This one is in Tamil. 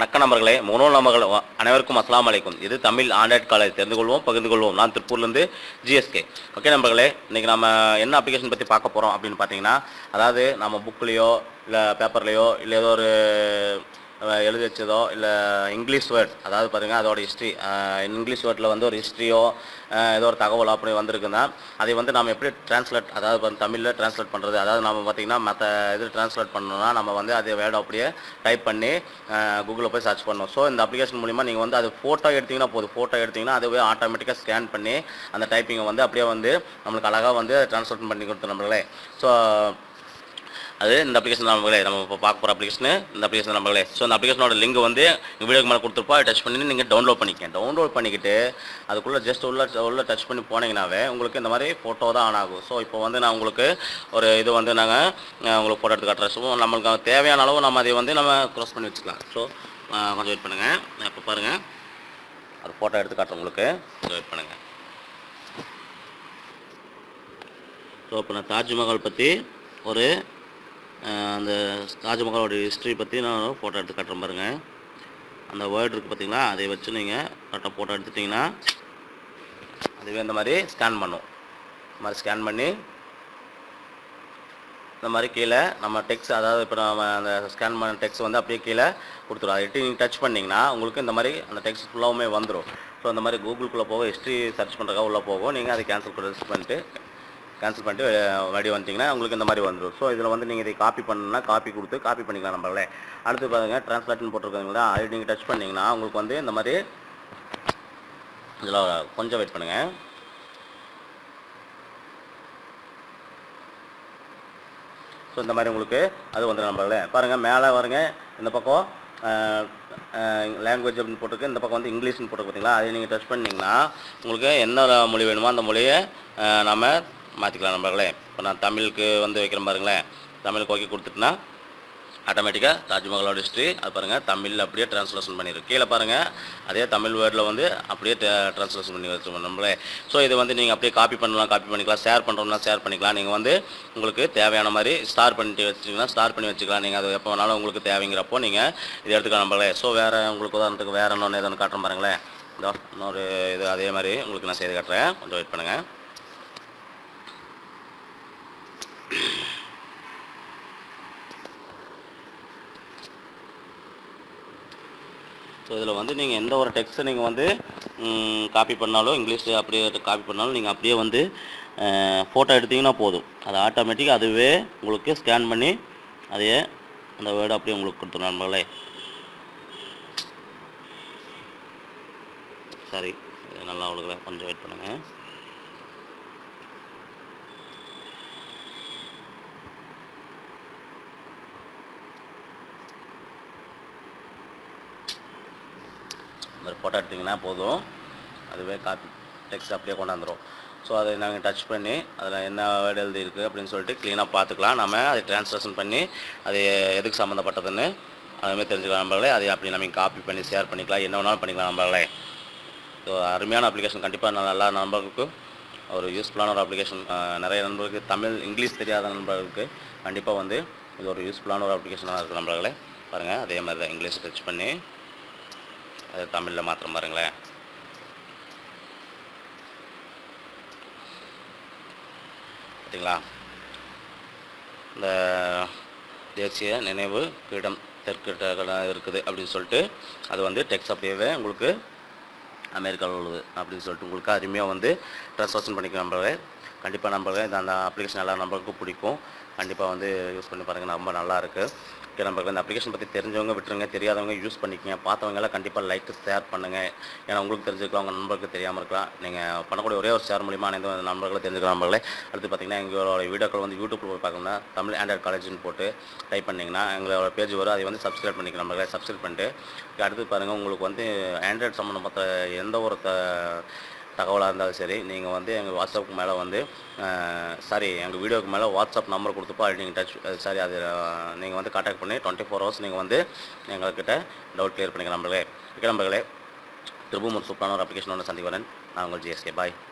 வணக்க நண்பர்களே. முனோ நம்பர்கள் அனைவருக்கும் அஸ்லாம் அலைக்கும். இது தமிழ் ஆண்ட்ராய்ட் காலேஜ் தெரிந்து கொள்வோம் பகிர்ந்து கொள்வோம் நான் திருப்பூர்லேருந்து ஜிஎஸ்கே ஓகே நண்பர்களே இன்றைக்கி நம்ம என்ன அப்ளிகேஷன் பற்றி பார்க்க போகிறோம் அப்படின்னு பார்த்தீங்கன்னா அதாவது நம்ம புக்லேயோ இல்லை பேப்பர்லேயோ இல்லை ஏதோ ஒரு எழுதி வச்சதோ இல்லை இங்கிலீஷ் வேர்ட் அதாவது பாருங்க அதோட ஹிஸ்ட்ரி இங்கிலீஷ் வேர்டில் வந்து ஒரு ஹிஸ்ட்ரியோ ஏதோ ஒரு தகவலோ அப்படி வந்திருக்குன்னா அதை வந்து நம்ம எப்படி டிரான்ஸ்லேட் அதாவது தமிழில் டிரான்ஸ்லேட் பண்ணுறது அதாவது நம்ம பார்த்திங்கன்னா மற்ற இது டிரான்ஸ்லேட் பண்ணணும்னா நம்ம வந்து அதை வேர்டு அப்படியே டைப் பண்ணி கூகுளில் போய் சர்ச் பண்ணணும். ஸோ இந்த அப்ளிகேஷன் மூலிமா நீங்கள் வந்து அது ஃபோட்டோ எடுத்தீங்கன்னா போதும். ஃபோட்டோ எடுத்தீங்கன்னா அதுவே ஆட்டோமேட்டிக்காக ஸ்கேன் பண்ணி அந்த டைப்பிங்கை வந்து அப்படியே வந்து நம்மளுக்கு அழகாக வந்து டிரான்ஸ்லேட் பண்ணி கொடுத்து நம்மளே. ஸோ அது இந்த அப்ளிகேஷன் நம்பர்களே நம்ம இப்போ பார்க்க போகிற அப்ளிகேஷன் இந்த அப்ளிகேஷன் நம்பர்களே ஸோ அந்த அப்ளிகேஷனோட லிங்க் வந்து வீடியோக்கு மேலே கொடுத்துருப்பா. டச் பண்ணி நீங்கள் டவுன்லோட் பண்ணிக்க டவுன்லோட் பண்ணிக்கிட்டு அதுக்குள்ளே ஜஸ்ட் உள்ள உள்ள டச் பண்ணி போனீங்கன்னாவே உங்களுக்கு இந்த மாதிரி ஃபோட்டோ தான் ஆன் ஆகும். ஸோ இப்போ வந்து நான் உங்களுக்கு ஒரு இது வந்து நாங்கள் உங்களுக்கு ஃபோட்டோ எடுத்து காட்டுறோம் ஸோ நம்மளுக்கு தேவையான அளவு நம்ம அதை வந்து நம்ம க்ரோஸ் பண்ணி வச்சுக்கலாம். ஸோ கொஞ்சம் வெயிட் பண்ணுங்கள் இப்போ பாருங்கள் அது ஃபோட்டோ எடுத்து காட்டுறேன் உங்களுக்கு. கொஞ்சம் வெயிட் பண்ணுங்கள் ஸோ இப்போ நான் தாஜ்மஹால் பற்றி ஒரு அந்த தாஜ்மஹாலோட ஹிஸ்ட்ரி பற்றி நான் ஃபோட்டோ எடுத்து காட்டுறேன் பாருங்கள் அந்த வேர்டு இருக்குது பார்த்தீங்களா அதை வச்சு நீங்கள் கரெக்டாக ஃபோட்டோ எடுத்துட்டிங்கன்னா அதுவே இந்த மாதிரி ஸ்கேன் பண்ணும். இந்த மாதிரி ஸ்கேன் பண்ணி இந்த மாதிரி கீழே நம்ம டெக்ஸ்ட் அதாவது இப்போ நம்ம அந்த ஸ்கேன் பண்ண டெக்ஸ்ட் வந்து அப்படியே கீழே கொடுத்துரும். அதை எட்டு நீங்கள் டச் பண்ணிங்கன்னா உங்களுக்கு இந்த மாதிரி அந்த டெக்ஸ்ட் ஃபுல்லாகவுமே வந்துடும் ஸோ அந்த மாதிரி கூகுளுக்குள்ளே போக ஹிஸ்ட்ரி சர்ச் பண்ணுறதுக்காக உள்ளே போகும். நீங்கள் அதை கேன்சல் பண்ணிட்டு கேன்சல் பண்ணிட்டு மறுபடியும் வந்துட்டிங்கன்னா உங்களுக்கு இந்த மாதிரி வந்துடும் ஸோ இதில் வந்து நீங்கள் இதை காப்பி பண்ணணும்னா காப்பி கொடுத்து காப்பி பண்ணிக்கலாம் நம்மளே அடுத்து பாருங்க ட்ரான்ஸ்லேட்னு போட்டிருக்காங்களா? அது நீங்கள் டச் பண்ணிங்கன்னா உங்களுக்கு வந்து இந்த மாதிரி இதில் கொஞ்சம் வெயிட் பண்ணுங்கள் ஸோ இந்த மாதிரி உங்களுக்கு அது வந்து நம்மள பாருங்கள் மேலே வருங்க இந்த பக்கம் லாங்குவேஜ் அப்படின்னு போட்டிருக்கு. இந்த பக்கம் வந்து இங்கிலீஷ்னு போட்டிருக்கு பார்த்தீங்களா அதை நீங்கள் டச் பண்ணிங்கன்னா உங்களுக்கு என்ன மொழி வேணுமோ அந்த மொழியை நம்ம மாற்றிக்கலாம் நம்மளே இப்போ நான் தமிழுக்கு வந்து வைக்கிற பாருங்களேன். தமிழுக்கு ஓகே கொடுத்துட்டுனா ஆட்டோமேட்டிக்காக தாஜ்மஹாலோட ஹிஸ்ட்ரி அது பாருங்கள் தமிழ் அப்படியே ட்ரான்ஸ்லேஷன் பண்ணியிருக்கு கீழே பாருங்கள் அதே தமிழ் வேர்டில் வந்து அப்படியே ட்ரான்ஸ்லேஷன் பண்ணி வச்சுருவோம் நம்மளே ஸோ இதை வந்து நீங்கள் அப்படியே காப்பி பண்ணலாம் காப்பி பண்ணிக்கலாம். ஷேர் பண்ணுறோம்னா ஷேர் பண்ணிக்கலாம். நீங்கள் வந்து உங்களுக்கு தேவையான மாதிரி ஸ்டார் பண்ணிட்டு வச்சிங்கன்னா ஸ்டார் பண்ணி வச்சுக்கலாம். நீங்கள் அது எப்போ வேணாலும் உங்களுக்கு தேவைங்கிறப்போ நீங்கள் இதை எடுத்துக்கலாம் நம்மளே ஸோ வேறு உங்களுக்கு உதாரணத்துக்கு வேறு இன்னொன்று எதுன்னு காட்டுறேன் பாருங்களேன். இதோ இன்னொரு இது அதே மாதிரி உங்களுக்கு நான் செய்து காட்டுறேன். கொஞ்சம் வெயிட் பண்ணுங்கள் ஸோ இதில் வந்து நீங்கள் எந்த ஒரு டெக்ஸ்ட்டை நீங்கள் வந்து காப்பி பண்ணாலும் இங்கிலீஷ் அப்படியே காப்பி பண்ணாலும் நீங்கள் அப்படியே வந்து ஃபோட்டோ எடுத்தீங்கன்னா போதும். அது ஆட்டோமேட்டிக்காக அதுவே உங்களுக்கு ஸ்கேன் பண்ணி அதையே அந்த வேர்டு அப்படியே உங்களுக்கு கொடுத்துரும் நண்பர்களே. சரி நல்லா உங்களுக்கு கொஞ்சம் வெயிட் பண்ணுங்கள் இந்த மாதிரி ஃபோட்டோ எடுத்திங்கன்னா போதும். அதுவே காப்பி டெக்ஸ்ட் அப்படியே கொண்டாந்துரும். ஸோ அதை நாங்கள் டச் பண்ணி அதில் என்ன வேர்டு எழுதி இருக்குது அப்படின்னு சொல்லிட்டு க்ளீனாக பார்த்துக்கலாம். நம்ம அதை ட்ரான்ஸ்லேஷன் பண்ணி அது எதுக்கு சம்மந்தப்பட்டதுன்னு அதுமாதிரி தெரிஞ்சுக்கலாம் நம்மளே அதை அப்படி நம்ம காப்பி பண்ணி ஷேர் பண்ணிக்கலாம். என்ன வேணாலும் பண்ணிக்கலாம் நம்மளே ஸோ அருமையான அப்ளிகேஷன் கண்டிப்பாக நல்லா நண்பர்களுக்கு ஒரு யூஸ்ஃபுல்லான ஒரு அப்ளிகேஷன் நிறைய நண்பர்களுக்கு தமிழ் இங்கிலீஷ் தெரியாத நண்பர்களுக்கு கண்டிப்பாக வந்து இது ஒரு யூஸ்ஃபுல்லான ஒரு அப்ளிகேஷனாக இருக்குது நம்மளே பாருங்கள் அதே மாதிரி தான் இங்கிலீஷ் டச் பண்ணி அது தமிழில் மாத்திரம் பாருங்களேன். பார்த்தீங்களா இந்த தேசிய நினைவு பீடம் தெற்கிட்ட இருக்குது அப்படின்னு சொல்லிட்டு அது வந்து டெக்ஸ்ட் அப்படியே உங்களுக்கு அமெரிக்காவில் உள்ளது அப்படின்னு சொல்லிட்டு உங்களுக்கு அருமையாக வந்து ட்ரான்ஸ்லேஷன் பண்ணிக்க நம்பவே கண்டிப்பாக நம்பவே இந்த அந்த அப்ளிகேஷன் எல்லா நம்பருக்கும் பிடிக்கும். கண்டிப்பாக வந்து யூஸ் பண்ணி பாருங்கள் ரொம்ப நல்லாயிருக்கு இருக்குது ஓகே இந்த அப்ளிகேஷன் பற்றி தெரிஞ்சவங்க விட்டுருங்க. தெரியாதவங்க யூஸ் பண்ணிக்கங்க. பார்த்தவங்கெல்லாம் கண்டிப்பாக லைக் ஷேர் பண்ணுங்கள் ஏன்னா உங்களுக்கு தெரிஞ்சுக்கலாம். உங்கள் நண்பருக்கு தெரியாமல் இருக்கலாம். நீங்கள் பண்ணக்கூடிய ஒரே ஒரு ஷேர் மூலிமா அனைத்து நண்பர்களை தெரிஞ்சுக்கலாம் நண்பர்களே. அடுத்து பார்த்தீங்கன்னா எங்களோட வீடியோக்கள் வந்து யூடியூப்பில் போய் பார்க்கணும்னா தமிழ் ஆண்ட்ராய்ட் காலேஜ்னு போட்டு டைப் பண்ணிங்கன்னா எங்களோட பேஜ் வரும். அதை வந்து சப்ஸ்கிரைப் பண்ணிக்கலாம் நண்பர்களே. சப்ஸ்கிரைப் பண்ணிட்டு அடுத்து பாருங்கள் உங்களுக்கு வந்து ஆண்ட்ராய்ட் சம்மந்தப்பட்ட எந்த ஒரு தகவலாக இருந்தாலும் சரி நீங்கள் வந்து எங்கள் வாட்ஸ்அப்புக்கு மேலே வந்து சாரி எங்கள் வீடியோக்கு மேலே வாட்ஸ்அப் நம்பர் கொடுத்துப்போ அது நீங்கள் டச் சாரி அது நீங்கள் வந்து காண்டாக்ட் பண்ணி டுவெண்ட்டி ஃபோர் ஹவர்ஸ் நீங்கள் வந்து எங்கள்கிட்ட டவுட் கிளியர் பண்ணிக்கலாம் நம்பர்களே ஓகே நம்பர்களே திரும்பவும் சூப்பரான ஒரு அப்ளிகேஷன் ஒன்று சந்திக்கிறேன். நான் உங்கள் ஜிஎஸ்கே பாய்